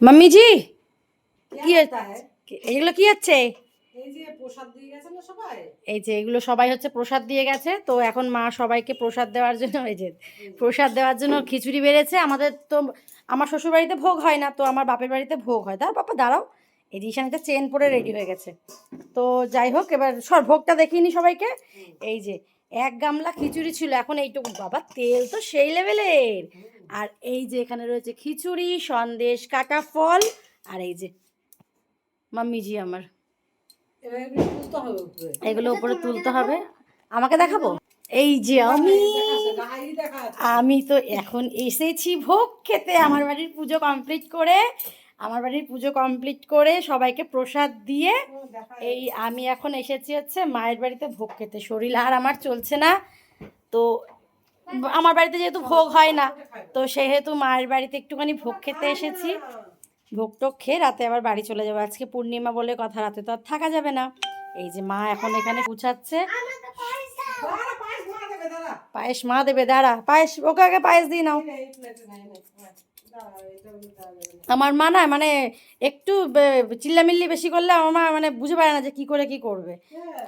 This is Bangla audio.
মাম্মি জি কি এগুলো কি হচ্ছে? এই যে এগুলো সবাই হচ্ছে প্রসাদ দিয়ে গেছে তো এখন মা সবাইকে প্রসাদ দেওয়ার জন্য এই যে প্রসাদ দেওয়ার জন্য খিচুড়ি বেড়েছে। আমাদের তো আমার শ্বশুর বাড়িতে ভোগ হয় না তো আমার বাপের বাড়িতে ভোগ হয়। তার বাপা দাঁড়াও। এই রিসানিটা চেন পরে রেডি হয়ে গেছে। তো যাই হোক এবার সর ভোগটা দেখিনি সবাইকে। এই যে এক গামলা খিচুড়ি ছিল এখন এইটুকু। বাবা তেল তো সেই লেভেলের আর এই যে এখানে রয়েছে খিচুড়ি সন্দেশ কাটা ফল আর এই যে মাম্মিজি আমার। এগুলো উপরে। তুলতে হবে। আমাকে দেখাবো? এই যে আমি। আমি তো এখন এসেছি ভোগ খেতে আমার বাড়ির পুজো কমপ্লিট করে। আমার বাড়ির পুজো কমপ্লিট করে সবাইকে প্রসাদ দিয়ে এই আমি এখন এসেছি হচ্ছে মায়ের বাড়িতে ভোগ খেতে। শরীর আর আমার চলছে না। তো আমার বাড়িতে যেহেতু ভোগ হয় না তো সেহেতু মায়ের বাড়িতে একটুখানি ভোগ খেতে এসেছি। ভোগ টোক খেয়ে রাতে আবার বাড়ি চলে যাব। আজকে পূর্ণিমা বলে কথা রাতে তো আর থাকা যাবে না। এই যে মা এখন এখানে গুছাচ্ছে। পায়েস মা দেবে, দাঁড়া। পায়েস ওকে আগে পায়েস দিয়ে নাও। আমার মা না মানে একটু চিল্লামিল্লি বেশি করলে আমার মা মানে বুঝে পারে না যে কি করে কি করবে। হ্যাঁ,